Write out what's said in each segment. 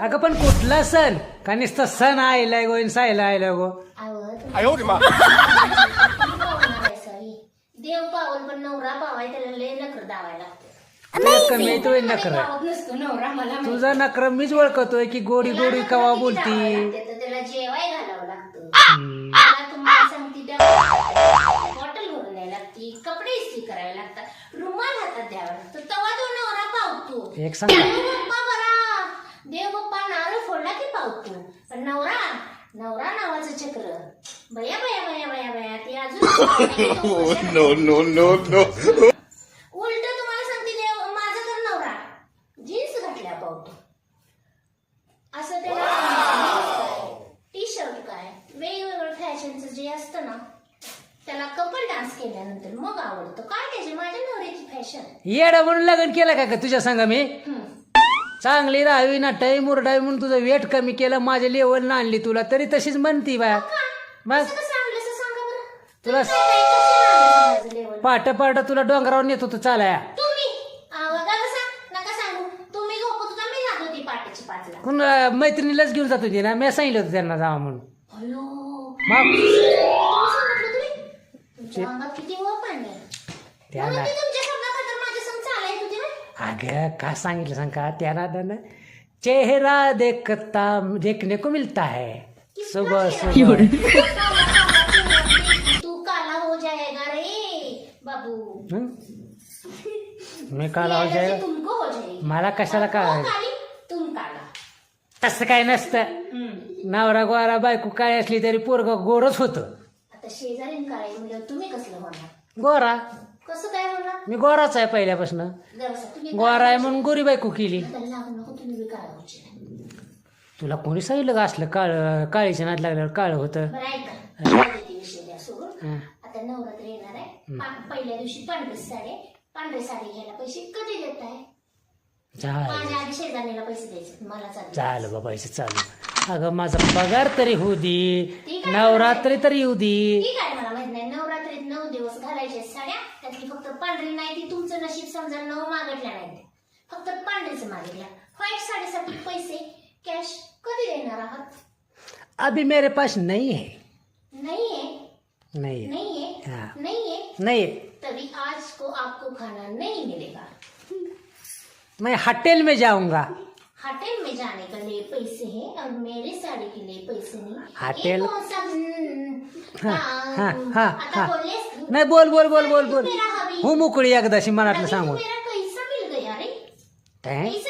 अगं पण कुठला सण? का नुसतं सण आयलाय गो सायला आयलाय गो? आय हो पाहुणार देव पण नवरा पावाय त्याला नखर दावायला नकर नवरा तुझा नकर मीच ओळखतोय की गोडी गोडी कवा बोलती? कपडे करायला लागतात. रुमाल हातात द्यावा लागतो. तवा तो नवरा पावतो. एक सांग. बया बया बया बया बया ते अजून No no no no! उलट तुम्हाला सांगते देव माझा तर नवरा. जीन्स घातल्या पावतो असं त्याला टी शर्ट काय? वेगवेगळं फॅशनचं जे असतं ना त्याला कपल डान्स केल्यानंतर मग आवडतं. काय त्याची? माझ्या नवऱ्याची फॅशन. येडा म्हणून लग्न केलं का तुझ्या संग मी? चांगली राहावी नाटावी मुरडावी म्हणून तुझं वेट कमी केलं माझ्या लेवल आणली तुला तरी तशीच म्हणती बा मग तुला? पाट पाट तुला डोंगरावर नेत होतो चालाया. कोण मैत्रिणीलाच घेऊन जात होती ना? मी सांगितलं होतं त्यांना जावा म्हणून. ना? अगं का सांगितलं सांग का? त्याला त्यानं चेहरा देखता देखने को मिलता है. सुबह सुबह तू काला हो जाएगा रे बाबू. हं? मी काला हो ये जाएगा एलर्जी तुमको हो जाएगी मला कशाला काय काली? तुम काला. तसं काय नसतं. नवरा गोरा बायको काय असली तरी पोरग गोरच होतं. आता शेजारीन काळे म्हणजे तुम्ही कसलं होणार गोरा. कसं काय होणार मी गोराच आहे पहिल्यापासून. जरासं तुम्ही गोरा आहे म्हणून गोरी बायको केली लागू नको तुम्ही बी काळा व्हायचे तुला कोणी सांगितलं का असलं काळ काळीच्या नाद लागल्यावर काळ होतं? बरं ऐका. जाऊ दे ते विषय द्या सोडून. हं. आता नवरात्र येणार आहे. पा- पहिल्या दिवशी पांढरी साडी पांढरी साडी घ्यायला पैसे कधी देत आहे झालं. माझ्या आधी शेजारणीला पैसे द्यायचे मला चालू चाल बाबायचं चालू. अगं माझा पगार तरी होऊ दे. ठीक आहे. नवरात्री तरी येऊ दे. ठीक आहे मला माहीत नाही. नवरात्रीत नऊ दिवस घालायचे साड्या त्यातली फक्त पांढरी नाही ती तुमचं नशीब समजा नऊ मागितल्या नाही ते. फक्त पांढरीच मागितल्या. व्हाईट साडीसाठी पैसे कॅश कधी देणार आहात अभी मेरे पास नहीं है। नाहीये नहीं है। नाहीये हाँ. नाहीये नहीं है? तभी आज को आपको खाना नहीं मिलेगा। मैं होटल में जाऊँगा। होटल में जाने के लिए पैसे हैं और मेरे साड़ी के लिए पैसे नहीं होटल- कौन सा हम्म, हाँ, हाँ, हाँ, हाँ, आता हाँ. बोललेस नाही बोल बोल बोल बोल बोल। हो मोकळी एकदाशी मनातलं सांगून मेरा कैसा मिल गया रे। काय कैसा है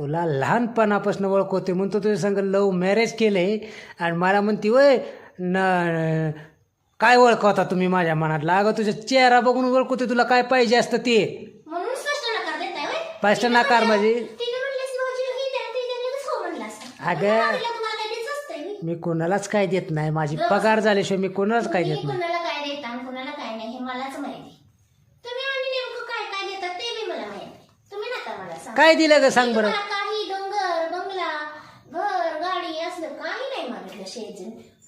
तुला लहानपणापासून ओळखवते म्हणतो तुझ्या संग लव्ह मॅरेज केलंय आणि मला म्हणती वय न काय ओळखवता तुम्ही माझ्या मनातला अगं तुझा चेहरा बघून ओळखवते तुला काय पाहिजे असतं ते म्हणून स्पष्ट नकार देताय होय? स्पष्ट तिनं नकार म्हणलं- म्हणजे? तिनं म्हणलेस भाऊजी हे द्या, ते द्या, लगेच हो म्हणलास. अगं. म्हणून आम्हाला तुम्हाला काय द्यायचं असतंय होय? मी कोणालाच काय देत नाही माझी पगार झाल्याशिवाय मी कोणालाच काय देत तुम्ही नाही कोणाला काय देता आणि कोणाला काय नाही हे मलाच माहिती तुम्ही आणि नेमकं काय काय देता ते बी मला माहिती तुम्ही नका मला सांग काय दिलं ग सांग बरं डोंगर बंगला घर गाडी असलं काही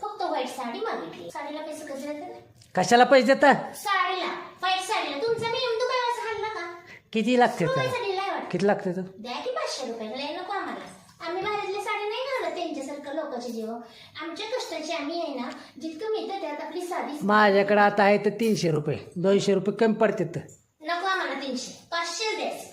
फक्त व्हाईट साडी मागितली. साडीला पैसे कसे देतात? कशाला पैसे देता साडीला. व्हाईट साडीला. तुमचा मी दुकानाचा हल्ला का? किती लागते दुबई त्याला? साडीला वाटत किती लागते तर द्या की पाचशे रुपये. लय नको आम्हाला. आम्ही बाहेरली साडी नाही घालत त्यांच्यासारखं लोकांचे जीव आमच्या कष्टाची आम्ही आहे ना जितकं मिळतं त्यात आपली साधी माझ्याकडे आता आहे तर तीनशे रुपये. दोनशे रुपये कमी पडतात नको आम्हाला तीनशे. पाचशे द्यायचं.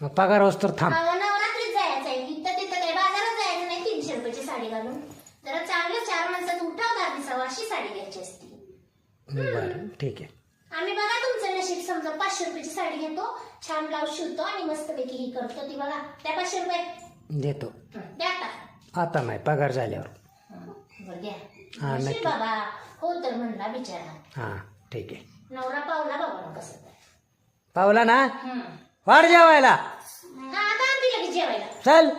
मग पगार होस तर थांब. मला नवरात्रीत जायचं आहे. तिथं तिथं काही बाजारात जायचं नाही तीनशे रुपयाची साडी घालून. जरा चांगलं चार माणसात उठाव दहा दिवसावर अशी साडी घ्यायची असती. बरं ठीक आहे. आम्ही बघा तुमचं नशीब समजा पाचशे रुपयाची साडी घेतो छान ब्लाऊज शिवतो आणि मस्तपैकी ही करतो. ती बघा त्या पाचशे रुपये. देतो. हं, द्या आता. आता नाही पगार झाल्यावर. हं, बरं द्या हा, नशीब नक्की. बाबा. हो तर म्हणला बिचारा. हां ठीक आहे. नवरा पावला बाबा ना कसं तर. पावला ना? हं. वाढ जेवायला. हा आता आणते लगेच जेवायला. चल.